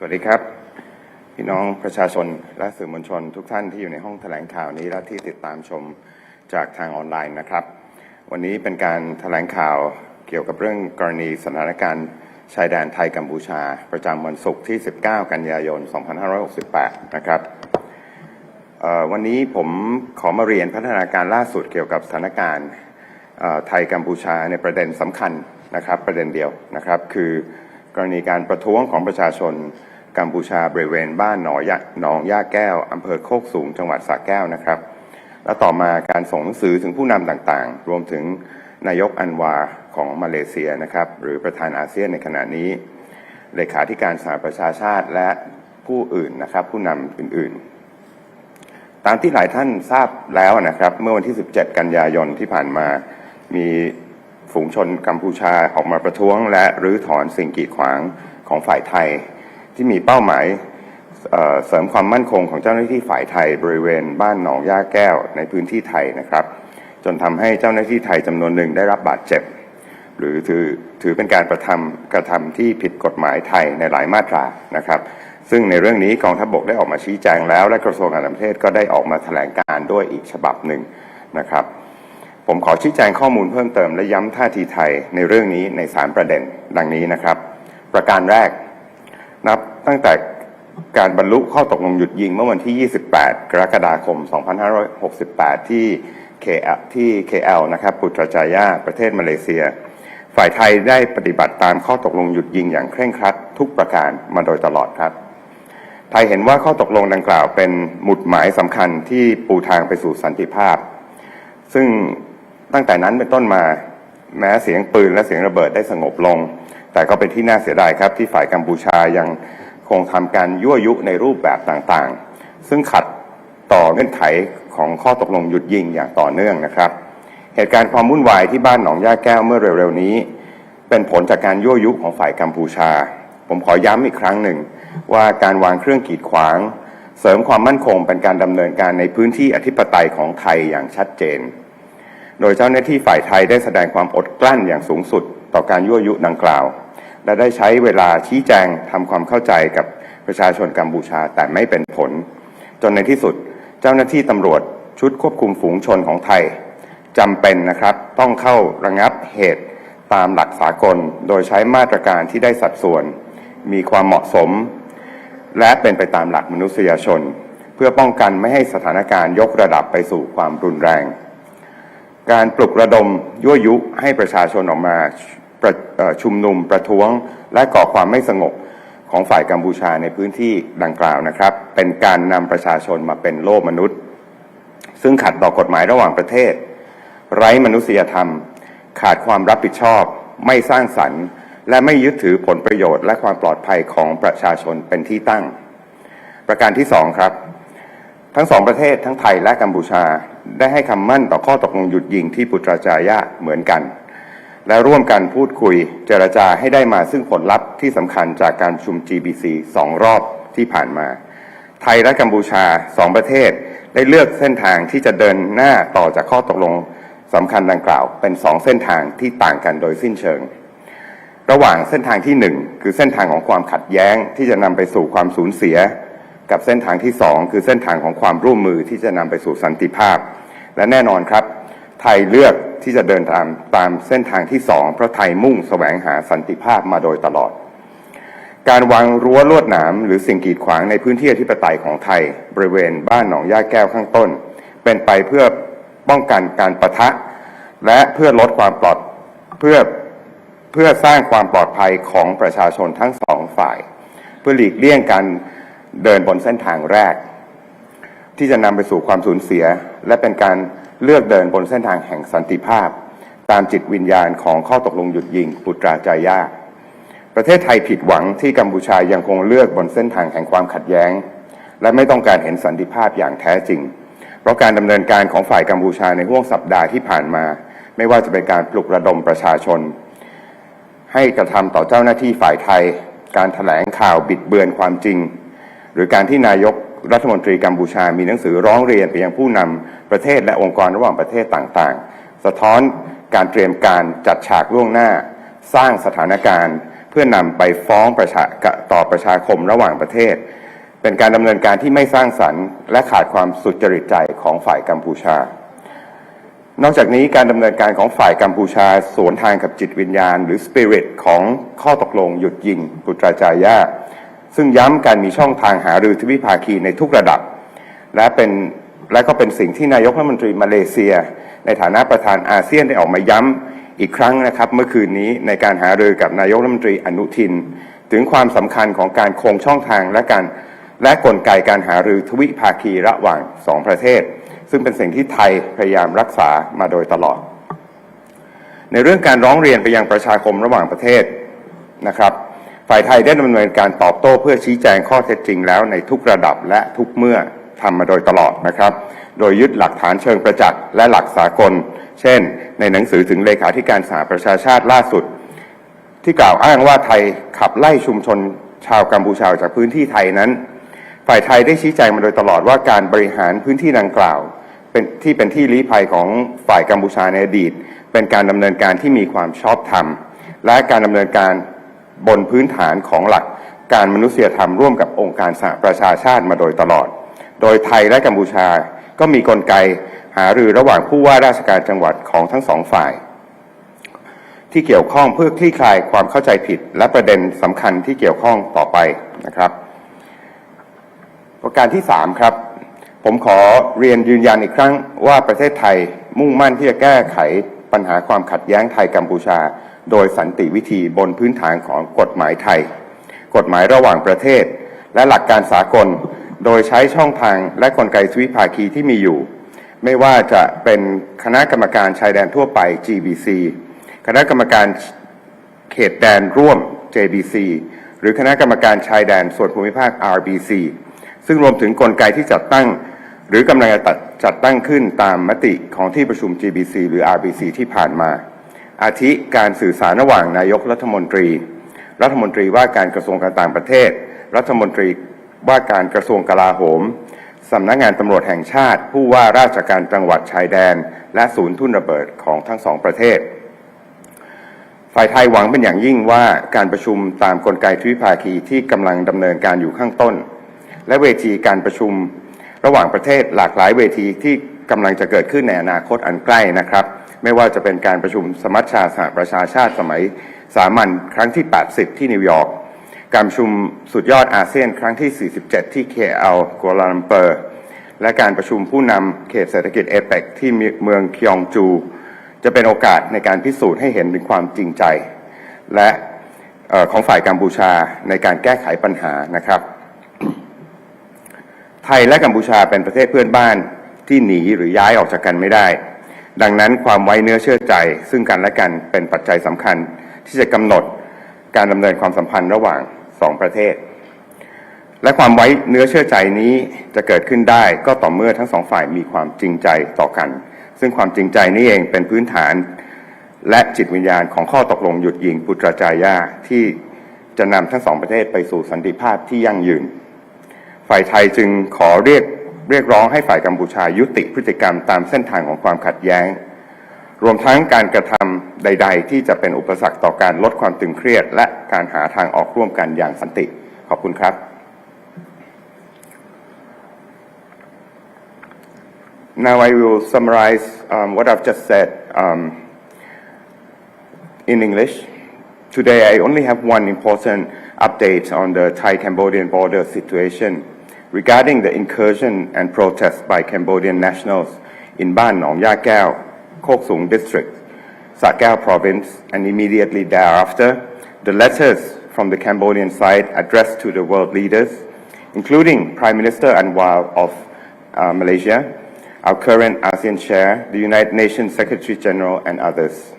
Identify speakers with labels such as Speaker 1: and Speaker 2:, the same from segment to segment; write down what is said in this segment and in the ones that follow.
Speaker 1: สวัสดีครับ พี่น้องประชาชนและสื่อมวลชนทุกท่านที่อยู่ในห้องแถลงข่าวนี้และที่ติดตามชมจากทางออนไลน์นะครับ วันนี้เป็นการแถลงข่าวเกี่ยวกับเรื่องกรณีสถานการณ์ชายแดนไทยกัมพูชา ประจำวันศุกร์ที่ 19 กันยายน 2568 นะครับวันนี้ผมขอมาเรียนพัฒนาการล่าสุดเกี่ยวกับสถานการณ์ไทยกัมพูชาในประเด็นสำคัญนะครับประเด็นเดียวนะครับ คือกรณีการประท้วงของประชาชน กัมพูชาบริเวณบ้านหนองยะหนองย่าแก้วอำเภอโคกสูงจังหวัดสระแก้วนะครับ และต่อมาการส่งหนังสือถึงผู้นำต่างๆ รวมถึงนายกอันวาของมาเลเซียนะครับ หรือประธานอาเซียนในขณะนี้เลขาธิการสหประชาชาติและผู้อื่นนะครับ ผู้นำอื่นๆ ตามที่หลายท่านทราบแล้วนะครับ เมื่อวันที่ 17 กันยายนที่ผ่านมามีฝูงชนกัมพูชาออกมาประท้วง และรื้อถอนสิ่งกีดขวางของฝ่ายไทย ที่มีเป้าหมายเสริมความมั่นคงของเจ้าหน้าที่ฝ่ายไทยบริเวณบ้านหนองย่าแก้วในพื้นที่ไทยนะครับ จนทำให้เจ้าหน้าที่ไทยจำนวนหนึ่งได้รับบาดเจ็บ หรือถือถือเป็นการประทำกระทำที่ผิดกฎหมายไทยในหลายมาตรานะครับ ซึ่งในเรื่องนี้กองทัพบกได้ออกมาชี้แจงแล้ว และกระทรวงการต่างประเทศก็ได้ออกมาแถลงการด้วยอีกฉบับหนึ่งนะครับ ผมขอชี้แจงข้อมูลเพิ่มเติมและย้ำท่าทีไทยในเรื่องนี้ในสามประเด็นดังนี้นะครับ ประการแรก นับตั้งแต่การบรรลุข้อตกลงหยุดยิงเมื่อวันที่ 28 กรกฎาคม 2568 ที่ KL ที่ KL นะครับปุตรจายาประเทศมาเลเซีย ฝ่ายไทยได้ปฏิบัติตามข้อตกลงหยุดยิงอย่างเคร่งครัด ทุกประการมาโดยตลอดครับ ไทยเห็นว่าข้อตกลงดังกล่าวเป็นหมุดหมายสำคัญที่ปูทางไปสู่สันติภาพ ซึ่งตั้งแต่นั้นเป็นต้นมา แม้เสียงปืนและเสียงระเบิดได้สงบลง แต่ก็เป็นที่น่าเสียดายครับ ที่ฝ่ายกัมพูชายังคงทำการยั่วยุในรูปแบบต่างๆ ซึ่งขัดต่อเงื่อนไขของข้อตกลงหยุดยิงอย่างต่อเนื่องนะครับ เหตุการณ์ความวุ่นวายที่บ้านหนองย่าแก้วเมื่อเร็วๆนี้ เป็นผลจากการยั่วยุของฝ่ายกัมพูชา ผมขอย้ำอีกครั้งหนึ่ง ว่าการวางเครื่องกีดขวาง เสริมความมั่นคงเป็นการดำเนินการในพื้นที่อธิปไตยของไทยอย่างชัดเจน โดยเจ้าหน้าที่ฝ่ายไทยได้แสดงความอดกลั้นอย่างสูงสุด ต่อการยั่วยุดังกล่าว และได้ใช้เวลาชี้แจงทำความเข้าใจกับประชาชนกัมพูชาแต่ไม่เป็นผล จนในที่สุดเจ้าหน้าที่ตำรวจชุดควบคุมฝูงชนของไทยจำเป็นนะครับต้องเข้าระงับเหตุตามหลักสากล โดยใช้มาตรการที่ได้สัดส่วน มีความเหมาะสม และเป็นไปตามหลักมนุษยชน เพื่อป้องกันไม่ให้สถานการณ์ยกระดับไปสู่ความรุนแรง การปลุกระดมยั่วยุให้ประชาชนออกมา ชุมนุมประท้วง และก่อความไม่สงบของฝ่ายกัมพูชาในพื้นที่ดังกล่าวนะครับ เป็นการนำประชาชนมาเป็นโล่มนุษย์ ซึ่งขัดต่อกฎหมายระหว่างประเทศ ไร้มนุษยธรรม ขาดความรับผิดชอบ ไม่สร้างสรรค์ และไม่ยึดถือผลประโยชน์ และความปลอดภัยของประชาชนเป็นที่ตั้ง ประการที่สองครับ ทั้งสองประเทศทั้งไทยและกัมพูชาได้ให้คำมั่นต่อข้อตกลงหยุดยิงที่ปุตราจายะเหมือนกัน และร่วมกันพูดคุยเจรจาให้ได้มาซึ่งผลลัพธ์ที่สำคัญจากการประชุม GBC สองรอบที่ผ่านมา ไทยและกัมพูชาสองประเทศได้เลือกเส้นทางที่จะเดินหน้าต่อจากข้อตกลงสำคัญดังกล่าว เป็นสองเส้นทางที่ต่างกันโดยสิ้นเชิง ระหว่างเส้นทางที่หนึ่งคือเส้นทางของความขัดแย้งที่จะนำไปสู่ความสูญเสีย กับเส้นทางที่สองคือเส้นทางของความร่วมมือที่จะนำไปสู่สันติภาพ และแน่นอนครับ ไทยเลือก ที่จะเดินตามตามเส้นทางที่สองเพราะไทยมุ่งแสวงหาสันติภาพมาโดยตลอด การวางรั้วลวดหนามหรือสิ่งกีดขวางในพื้นที่อธิปไตยของไทย บริเวณบ้านหนองย่าแก้วข้างต้น เป็นไปเพื่อป้องกันการประทะ และเพื่อลดความปลอดเพื่อเพื่อสร้างความปลอดภัยของประชาชนทั้งสองฝ่าย เพื่อหลีกเลี่ยงการเดินบนเส้นทางแรก ที่จะนำไปสู่ความสูญเสียและเป็นการ เลือกเดินบนเส้นทางแห่งสันติภาพ ตามจิตวิญญาณของข้อตกลงหยุดยิงปุตราจายาประเทศไทยผิดหวังที่กัมพูชายังคงเลือกบนเส้นทางแห่งความขัดแย้ง และไม่ต้องการเห็นสันติภาพอย่างแท้จริง เพราะการดำเนินการของฝ่ายกัมพูชาในห่วงสัปดาห์ที่ผ่านมา ไม่ว่าจะเป็นการปลุกระดมประชาชน ให้กระทำต่อเจ้าหน้าที่ฝ่ายไทย การถแถลงข่าวบิดเบือนความจริง หรือการที่นายก รัฐมนตรีกัมพูชามีหนังสือร้องเรียนไปยังผู้นำประเทศและองค์กรระหว่างประเทศต่างๆ สะท้อนการเตรียมการจัดฉากล่วงหน้า สร้างสถานการณ์ เพื่อนำไปฟ้องประชาต่อประชาคมระหว่างประเทศ เป็นการดำเนินการที่ไม่สร้างสรรค์ และขาดความสุจริตใจของฝ่ายกัมพูชา นอกจากนี้การดำเนินการของฝ่ายกัมพูชาสวนทางกับจิตวิญญาณ หรือสปิริตของข้อตกลงหยุดยิงปุตราจายา ซึ่งย้ำการมีช่องทางหารือทวิภาคีในทุกระดับ และเป็นและก็เป็นสิ่งที่นายกรัฐมนตรีมาเลเซีย ในฐานะประธานอาเซียนได้ออกมาย้ำอีกครั้งนะครับ เมื่อคืนนี้ในการหารือกับนายกรัฐมนตรีอนุทิน ถึงความสำคัญของการคงช่องทางและการและกลไกการหารือทวิภาคีระหว่างสองประเทศ ซึ่งเป็นสิ่งที่ไทยพยายามรักษามาโดยตลอด ในเรื่องการร้องเรียนไปยังประชาคมระหว่างประเทศนะครับ ฝ่ายไทยได้ดำเนินการตอบโต้เพื่อชี้แจงข้อเท็จจริงแล้วในทุกระดับและทุกเมื่อทำมาโดยตลอดนะครับ โดยยึดหลักฐานเชิงประจักษ์และหลักสากล เช่น ในหนังสือถึงเลขาธิการสหประชาชาติล่าสุด ที่กล่าวอ้างว่าไทยขับไล่ชุมชนชาวกัมพูชาออกจากพื้นที่ไทยนั้น ฝ่ายไทยได้ชี้แจงมาโดยตลอดว่าการบริหารพื้นที่ดังกล่าวเป็นที่เป็นที่ลี้ภัยของฝ่ายกัมพูชาในอดีต เป็นการดำเนินการที่มีความชอบธรรม และการดำเนินการ บนพื้นฐานของหลักการมนุษยธรรมร่วมกับองค์การสหประชาชาติมาโดยตลอด โดยไทยและกัมพูชาก็มีกลไกหารือระหว่างผู้ว่าราชการจังหวัดของทั้งสองฝ่าย ที่เกี่ยวข้องเพื่อคลี่คลายความเข้าใจผิด และประเด็นสำคัญที่เกี่ยวข้องต่อไปนะครับ ประการที่ 3 ครับ ผมขอเรียนยืนยันอีกครั้งว่าประเทศไทยมุ่งมั่นที่จะแก้ไขปัญหาความขัดแย้งไทยกัมพูชา โดยสันติวิธีบนพื้นฐานของกฎหมายไทย กฎหมายระหว่างประเทศ และหลักการสากล โดยใช้ช่องทางและกลไกสวิภาคีที่มีอยู่ ไม่ว่าจะเป็นคณะกรรมการชายแดนทั่วไป GBC คณะกรรมการเขตแดนร่วม JBC หรือคณะกรรมการชายแดนส่วนภูมิภาค RBC ซึ่งรวมถึงกลไกที่จัดตั้ง หรือกำลังจะจัดตั้งขึ้นตามมติของที่ประชุม GBC หรือ RBC ที่ผ่านมา อาทิการสื่อสารระหว่างนายกรัฐมนตรี รัฐมนตรีว่าการกระทรวงการต่างประเทศ รัฐมนตรีว่าการกระทรวงกลาโหมสำนักงานตำรวจแห่งชาติ ผู้ว่าราชการจังหวัดชายแดน และศูนย์ทุ่นระเบิดของทั้งสองประเทศ ฝ่ายไทยหวังเป็นอย่างยิ่งว่าการประชุมตามกลไกทวิภาคีที่กำลังดำเนินการอยู่ข้างต้น และเวทีการประชุมระหว่างประเทศหลากหลายเวทีที่กำลังจะเกิดขึ้นในอนาคตอันใกล้นะครับ ไม่ว่าจะเป็นการประชุมสมัชชาสหประชาชาติสมัยสามัญครั้งที่ 80 ที่นิวยอร์ก การประชุมสุดยอดอาเซียนครั้งที่ 47 ที่ KL กัวลาลัมเปอร์ และการประชุมผู้นำเขตเศรษฐกิจเอเปกที่เมืองคยองจู จะเป็นโอกาสในการพิสูจน์ให้เห็นถึงความจริงใจ และออของฝ่ายกัมพูชาในการแก้ไขปัญหานะครับ ไทยและกัมพูชาเป็นประเทศเพื่อนบ้านที่หนีหรือย้ายออกจากกันไม่ได้ ดังนั้นความไว้เนื้อเชื่อใจ ซึ่งกันและกันเป็นปัจจัยสำคัญที่จะกำหนดการดำเนินความสัมพันธ์ระหว่างสองประเทศ และความไว้เนื้อเชื่อใจนี้จะเกิดขึ้นได้ก็ต่อเมื่อทั้งสองฝ่ายมีความจริงใจต่อกัน ซึ่งความจริงใจนี้เองเป็นพื้นฐาน และจิตวิญญาณของข้อตกลงหยุดยิงปุตราจายาที่จะนำทั้งสองประเทศไปสู่สันติภาพที่ยั่งยืน ฝ่ายไทยจึงขอเรียก เรียกร้องให้ฝ่ายกัมพูชายุติพฤติกรรมตามเส้นทางของความขัดแย้ง รวมทั้งการกระทำใด ๆ ที่จะเป็นอุปสรรคต่อการลดความตึงเครียด และการหาทางออกร่วมกันอย่างสันติ ขอบคุณครับ Now I will summarize um, what I've just said um, in English. Today I only have one important update on the Thai-Cambodian border situation regarding the incursion and protest by Cambodian nationals in Ban Nong Ya Keo, Kok Sung district, Sakao province, and immediately thereafter, the letters from the Cambodian side addressed to the world leaders, including Prime Minister Anwar of uh, Malaysia, our current ASEAN chair, the United Nations Secretary General, and others.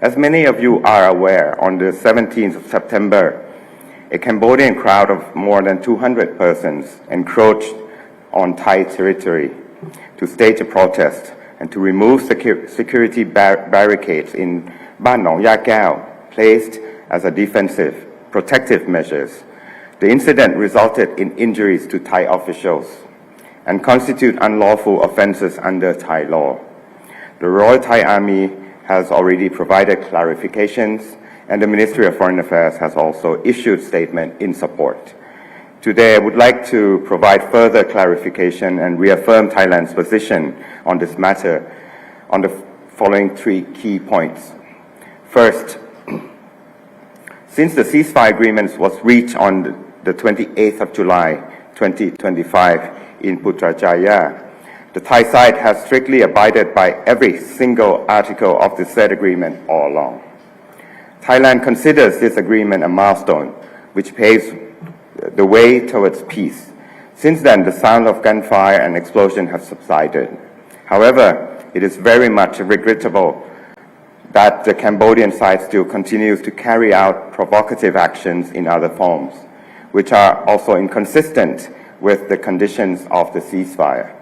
Speaker 1: As many of you are aware, on the 17th of September, a Cambodian crowd of more than 200 persons encroached on Thai territory to stage a protest and to remove secu- security bar- barricades in Ban Nong Ya placed as a defensive, protective measures. The incident resulted in injuries to Thai officials and constitute unlawful offences under Thai law. The Royal Thai Army has already provided clarifications and the Ministry of Foreign Affairs has also issued statement in support. Today, I would like to provide further clarification and reaffirm Thailand's position on this matter on the following three key points. First, since the ceasefire agreement was reached on the 28th of July 2025 in Putrajaya, the Thai side has strictly abided by every single article of the said agreement all along. Thailand considers this agreement a milestone which paves the way towards peace. Since then, the sound of gunfire and explosion have subsided. However, it is very much regrettable that the Cambodian side still continues to carry out provocative actions in other forms, which are also inconsistent with the conditions of the ceasefire.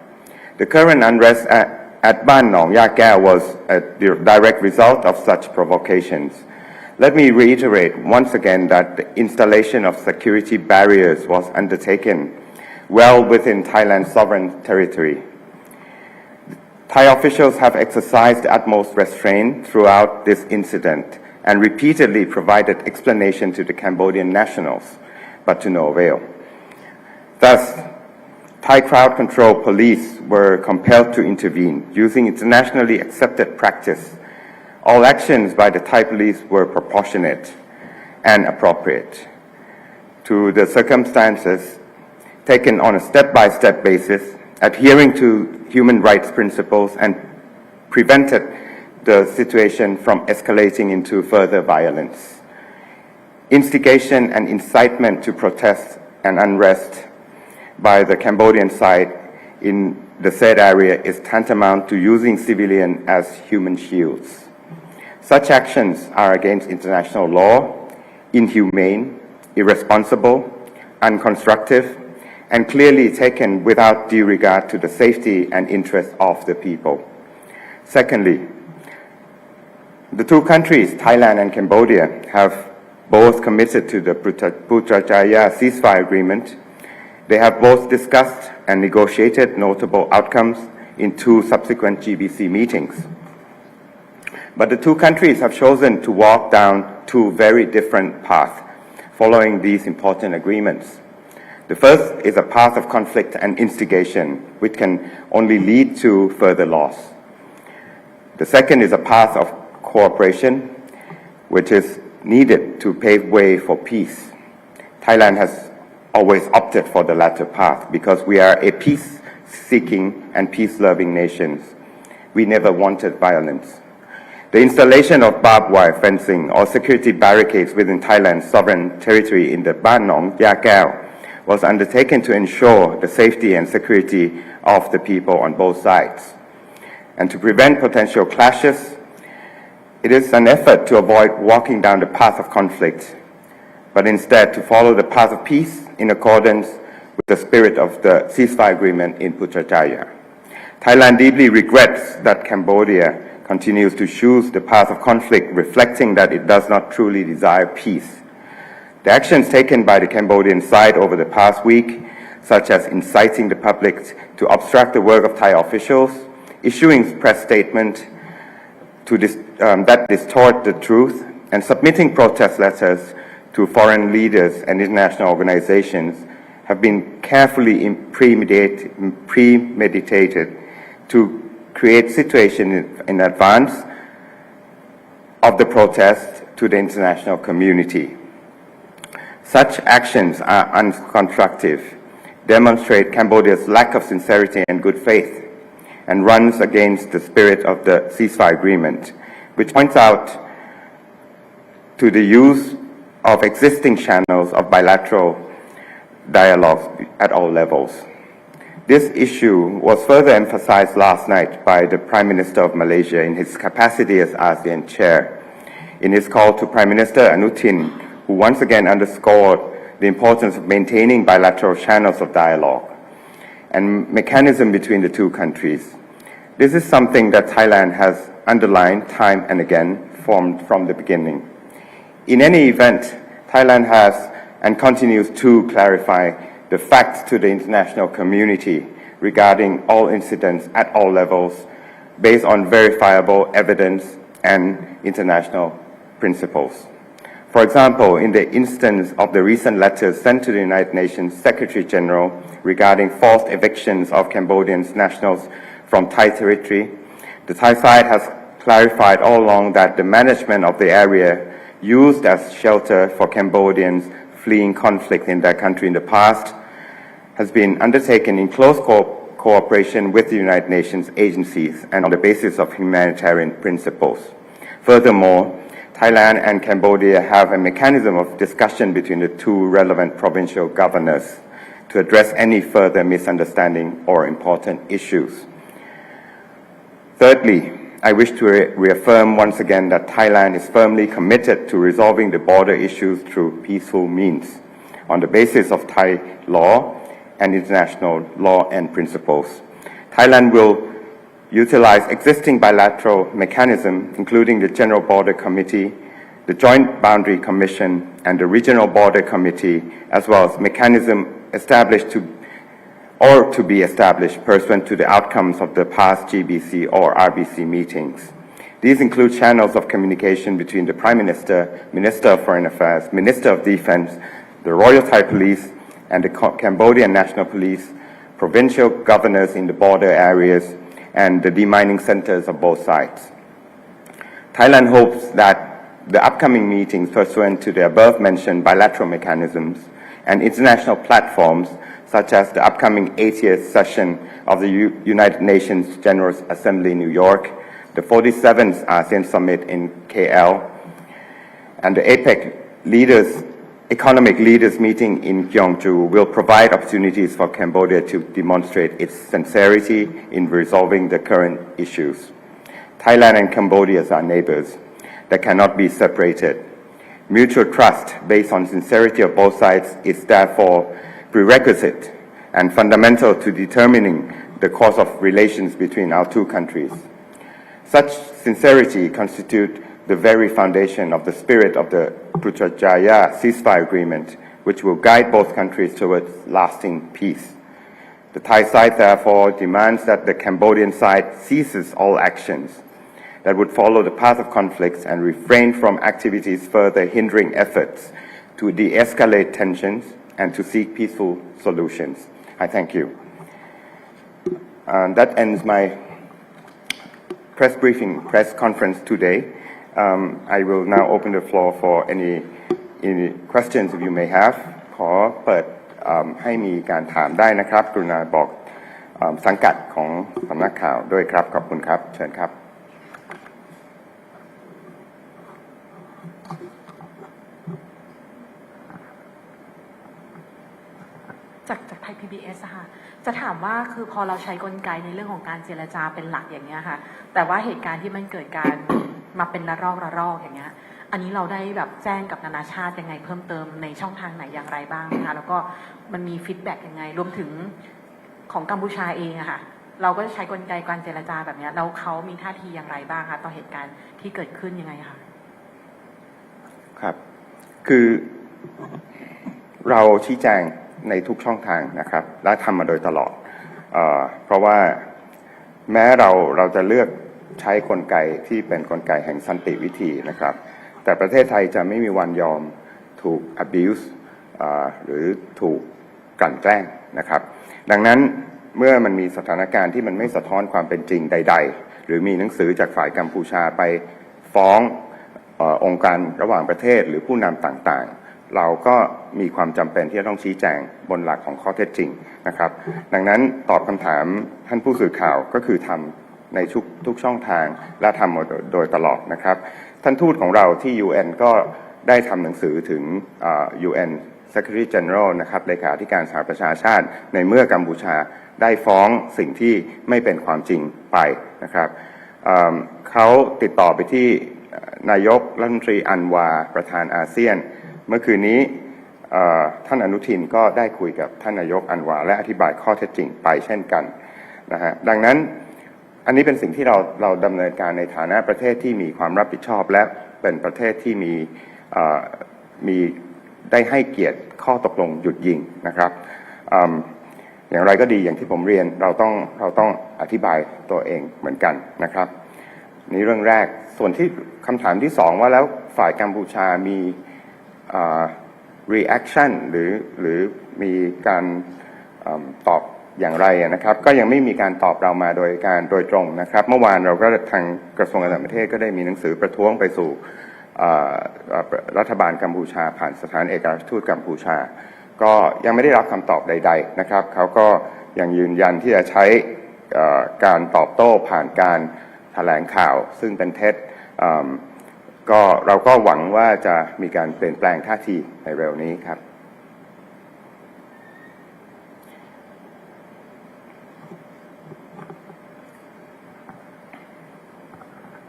Speaker 1: The current unrest at, at Ban Nong Yakao was a direct result of such provocations. Let me reiterate once again that the installation of security barriers was undertaken well within Thailand's sovereign territory. Thai officials have exercised utmost restraint throughout this incident and repeatedly provided explanation to the Cambodian nationals, but to no avail. Thus, Thai crowd control police were compelled to intervene using internationally accepted practice. All actions by the Thai police were proportionate and appropriate to the circumstances taken on a step-by-step basis, adhering to human rights principles and prevented the situation from escalating into further violence. Instigation and incitement to protest and unrest by the Cambodian side in the said area is tantamount to using civilians as human shields. Such actions are against international law, inhumane, irresponsible, unconstructive, and clearly taken without due regard to the safety and interests of the people. Secondly, the two countries, Thailand and Cambodia, have both committed to the Putra- Putrajaya ceasefire agreement. They have both discussed and negotiated notable outcomes in two subsequent GBC meetings. But the two countries have chosen to walk down two very different paths following these important agreements. The first is a path of conflict and instigation, which can only lead to further loss. The second is a path of cooperation, which is needed to pave way for peace. Thailand has always opted for the latter path because we are a peace-seeking and peace-loving nation. We never wanted violence. The installation of barbed wire fencing or security barricades within Thailand's sovereign territory in the Ban Nong Yakao was undertaken to ensure the safety and security of the people on both sides. And to prevent potential clashes, it is an effort to avoid walking down the path of conflict, but instead to follow the path of peace in accordance with the spirit of the ceasefire agreement in Putrajaya. Thailand deeply regrets that Cambodia continues to choose the path of conflict, reflecting that it does not truly desire peace. The actions taken by the Cambodian side over the past week, such as inciting the public to obstruct the work of Thai officials, issuing press statements dis, um, that distort the truth, and submitting protest letters to foreign leaders and international organizations have been carefully premeditated to create situation in, advance of the protest to the international community. Such actions are unconstructive, demonstrate Cambodia's lack of sincerity and good faith, and runs against the spirit of the ceasefire agreement, which points out to the use of existing channels of bilateral dialogue at all levels. This issue was further emphasized last night by the Prime Minister of Malaysia in his capacity as ASEAN chair in his call to Prime Minister Anutin, who once again underscored the importance of maintaining bilateral channels of dialogue and mechanism between the two countries. This is something that Thailand has underlined time and again from, from the beginning. In any event, Thailand has and continues to clarify the facts to the international community regarding all incidents at all levels based on verifiable evidence and international principles. For example, in the instance of the recent letters sent to the United Nations Secretary General regarding forced evictions of Cambodian nationals from Thai territory, the Thai side has clarified all along that the management of the area used as shelter for Cambodians fleeing conflict in their country in the past has been undertaken in close co- cooperation with the United Nations agencies and on the basis of humanitarian principles. Furthermore, Thailand and Cambodia have a mechanism of discussion between the two relevant provincial governors to address any further misunderstanding or important issues. Thirdly, I wish to re- reaffirm once again that Thailand is firmly committed to resolving the border issues through peaceful means on the basis of Thai law and international law and principles. Thailand will utilize existing bilateral mechanisms, including the General Border Committee, the Joint Boundary Commission, and the Regional Border Committee, as well as mechanisms established to or to be established pursuant to the outcomes of the past GBC or RBC meetings. These include channels of communication between the Prime Minister, Minister of Foreign Affairs, Minister of Defense, the Royal Thai Police, and the Cambodian National Police, provincial governors in the border areas, and the demining centers of both sides. Thailand hopes that the upcoming meetings pursuant to the above-mentioned bilateral mechanisms and international platforms, such as the upcoming 80th session of the U- United Nations General Assembly in New York, the 47th ASEAN uh, Summit in KL, and the APEC leaders, economic leaders meeting in Gyeongju will provide opportunities for Cambodia to demonstrate its sincerity in resolving the current issues. Thailand and Cambodia are neighbors that cannot be separated. Mutual trust based on sincerity of both sides is therefore prerequisite and fundamental to determining the course of relations between our two countries. Such sincerity constitutes the very foundation of the spirit of the Putrajaya ceasefire agreement, which will guide both countries towards lasting peace. The Thai side therefore demands that the Cambodian side ceases all actions that would follow the path of conflicts and refrain from activities further hindering efforts to de-escalate tensions and to seek peaceful solutions. I thank you. And that ends my press briefing, press conference today. Um, I will now open the floor for any, any questions you may have ขอเปิดให้มีการถามได้นะครับขอบคุณครับ เชิญครับ
Speaker 2: จากจากไทย PBS อะค่ะจะถามว่าคือพอเราใช้กลไกในเรื่องของการเจรจาเป็นหลักอย่างเงี้ยค่ะ แต่ว่าเหตุการณ์ที่มันเกิดการมาเป็นระลอกระลอกอย่างเงี้ยอันนี้เราได้แบบแจ้งกับนานาชาติยังไงเพิ่มเติมในช่องทางไหนอย่างไรบ้างนะคะแล้วก็มันมีฟีดแบ็กยังไง รวมถึงของกัมพูชาเองอะค่ะ เราก็ใช้กลไกการเจรจาแบบนี้แล้วเขามีท่าทีอย่างไรบ้างคะต่อเหตุการณ์ที่เกิดขึ้นยังไงคะ
Speaker 1: ครับ คือเราชี้แจง ในทุกช่องทางนะครับ และทำมาโดยตลอดเออเพราะว่าแม้เราเราจะเลือกใช้กลไกที่เป็นกลไกแห่งสันติวิธีนะครับ แต่ประเทศไทยจะไม่มีวันยอมถูก abuse หรือถูกกลั่นแกล้งนะครับ ดังนั้นเมื่อมันมีสถานการณ์ที่มันไม่สะท้อนความเป็นจริงใด ๆ หรือมีหนังสือจากฝ่ายกัมพูชาไปฟ้องออองค์การระหว่างประเทศหรือผู้นำต่างๆ เราก็มีความจำเป็นที่จะต้องชี้แจงบนหลักของข้อเท็จจริงนะครับ ดังนั้นตอบคำถามท่านผู้สื่อข่าวก็คือทำในทุกทุกช่องทางและทำโดยตลอดนะครับ ท่านทูตของเราที่ UN ก็ได้ทำหนังสือถึงเอ่อ UN Secretary General นะครับเลขาธิการสหประชาชาติ ในเมื่อกัมพูชาได้ฟ้องสิ่งที่ไม่เป็นความจริงไปนะครับเเขาติดต่อไปที่นายกรัฐมนตรีอันวาประธานอาเซียน เมื่อคืนนี้ท่านอนุทินก็ได้คุยกับท่านนายกอันวาและอธิบายข้อเท็จจริงไปเช่นกันนะฮะดังนั้นอันนี้เป็นสิ่งที่เราเราดำเนินการในฐานะประเทศที่มีความรับผิดชอบ และเป็นประเทศที่มีมีได้ให้เกียรติข้อตกลงหยุดยิงนะครับออย่างไรก็ดีอย่างที่ผมเรียนเราต้องเราต้องอธิบายตัวเองเหมือนกันนะครับนี่เรื่องแรกส่วนที่คำถามที่สองว่าแล้วฝ่ายกัมพูชามี reaction หรือหรือมีการอตอบอย่างไรนะครับ ก็ยังไม่มีการตอบเรามาโดยการโดยตรงนะครับ เมื่อวานเราก็ทางกระทรวงการต่างประเทศก็ได้มีหนังสือประท้วงไปสู่รัฐบาลกัมพูชา ผ่านสถานเอกอัครทูตกัมพูชา ก็ยังไม่ได้รับคำตอบใด ๆนะครับ เขาก็ยังยืนยันที่จะใช้การตอบโต้ผ่านการแถลงข่าว ซึ่งเป็นเท็จ ก็เราก็หวังว่าจะมีการเปลี่ยนแปลงท่าทีในเร็วนี้ครับ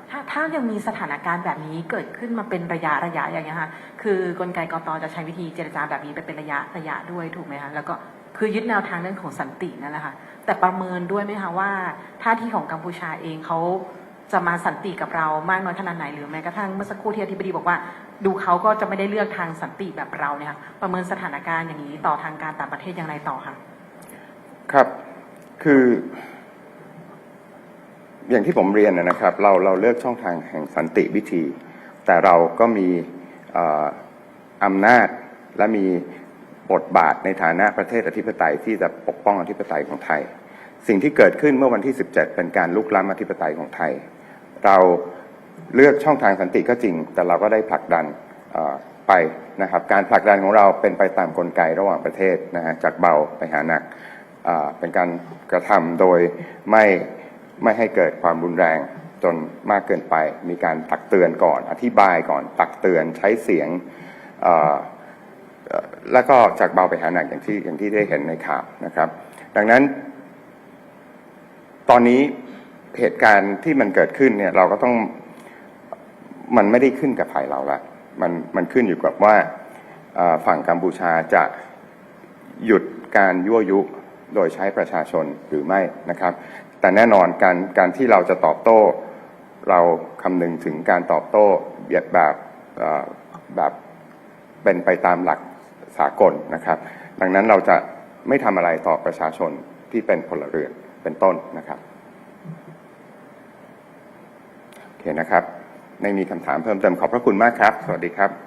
Speaker 2: ถ้าถ้ายังมีสถานการณ์แบบนี้เกิดขึ้นมาเป็นระยะระยะอย่างเงี้ยค่ะคือกลไกกตจะใช้วิธีเจรจาแบบนี้ไปเป็นระยะระยะด้วยถูกไหมคะแล้วก็คือยึดแนวทางเรื่องของสันตินั่นแหละค่ะแต่ประเมินด้วยไหมคะว่าท่าทีของกัมพูชาเองเขา จะมาสันติกับเรามากน้อยขนาดไหนหรือแม้กระทั่งเมื่อสักครู่ที่อธิบดีบอกว่า ดูเขาก็จะไม่ได้เลือกทางสันติแบบเราเนี่ยค่ะประเมินสถานการณ์อย่างนี้ต่อทางการต่างประเทศอย่างไรต่อคะ
Speaker 1: ครับ คือ อย่างที่ผมเรียนนะครับ เราเราเลือกช่องทางแห่งสันติวิธี แต่เราก็มีเอ่ออำนาจและมีบทบาทในฐานะประเทศอธิปไตยที่จะปกป้องอธิปไตยของไทย สิ่งที่เกิดขึ้นเมื่อวันที่ 17 เป็นการลุกล้ำอธิปไตยของไทย เราเลือกช่องทางสันติก็จริง แต่เราก็ได้ผลักดันไปนะครับ การผลักดันของเราเป็นไปตามกลไกระหว่างประเทศนะฮะจากเบาไปหาหนักเป็นการกระทำโดยไม่ไม่ให้เกิดความรุนแรงจนมากเกินไป มีการตักเตือนก่อน อธิบายก่อน ตักเตือนใช้เสียงแล้วก็จากเบาไปหาหนักอย่างที่อย่างที่ได้เห็นในข่าวนะครับ ดังนั้น ตอนนี้ เหตุการณ์ที่มันเกิดขึ้นเนี่ยเราก็ต้องมันไม่ได้ขึ้นกับฝ่ายเราละมันมันขึ้นอยู่กับว่าฝั่งกัมพูชาจะหยุดการยั่วยุโดยใช้ประชาชนหรือไม่นะครับ แต่แน่นอนการการที่เราจะตอบโต้ เราคำนึงถึงการตอบโต้แบบเอ่อแบบเป็นไปตามหลักสากลนะครับ ดังนั้นเราจะไม่ทำอะไรต่อประชาชนที่เป็นพลเรือนเป็นต้นนะครับโอ เคนะครับ ไม่มีคำถามเพิ่มเติมขอบพระคุณมากครับ สวัสดีครับ